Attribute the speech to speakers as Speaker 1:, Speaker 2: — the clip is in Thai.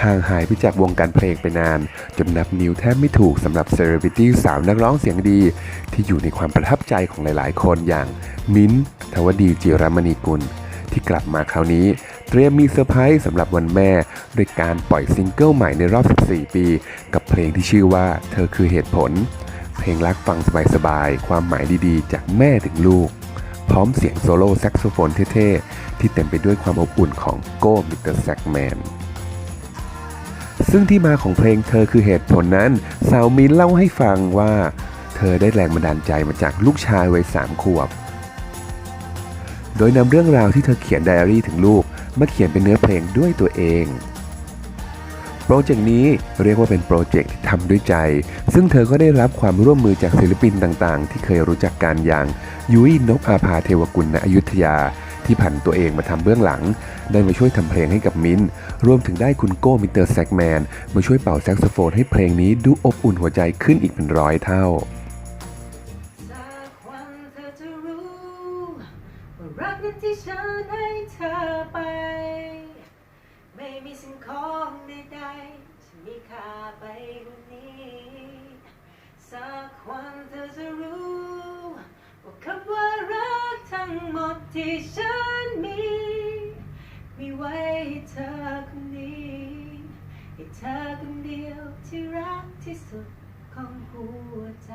Speaker 1: ห่างหายไปจากวงการเพลงไปนาน จนนับนิ้วแทบไม่ถูกสำหรับเซเลบริตี้สาวนักร้องเสียงดี ที่อยู่ในความประทับใจของหลายๆ คนอย่างมิ้นท์ทวดีจิรมณีกุล ที่กลับมาคราวนี้เตรียมมีเซอร์ไพรส์สำหรับวันแม่โดยการปล่อยซิงเกิลใหม่ในรอบ 14 ปี กับเพลงที่ชื่อว่าเธอคือเหตุผล เพลงรักฟังสบายๆความหมายดีๆ จากแม่ถึงลูก พร้อมเสียงโซโล่แซกโซโฟนเท่ๆที่เต็มไปด้วยความอบอุ่นของโก้มิสเตอร์แซกแมน ซึ่งที่มาของเพลงเธอคือเหตุผลนั้น สาวมินเล่าให้ฟังว่า เธอได้แรงบันดาลใจมาจากลูกชายวัยสามขวบ โดยนำเรื่องราวที่เธอเขียนไดอารี่ถึงลูกมาเขียนเป็นเนื้อเพลงด้วยตัวเองโปรเจกต์นี้เรียกว่าเป็นโปรเจกต์ที่ทำด้วยใจ ซึ่งเธอก็ได้รับความร่วมมือจากศิลปินต่างๆ ที่เคยรู้จักกันอย่างยุ้ยนพอาภาเทวกุลณอยุธยา ที่ผันตัวเองมาทำเบื้องหลัง ได้มาช่วยทำเพลงให้กับมินรวมถึงได้คุณโก้มิเตอร์แซกแมนมาช่วยเป่าแซกโซโฟนให้เพลงนี้ดูอบอุ่นหัวใจขึ้นอีกเป็นร้อยเท่า
Speaker 2: สักวันเธอจะรู้ว่ารักนั้นที่ฉันให้เธอ หมดที่ฉันมี มีไว้ให้เธอคนนี้ให้เธอคนเดียวที่รักที่สุดของหัวใจ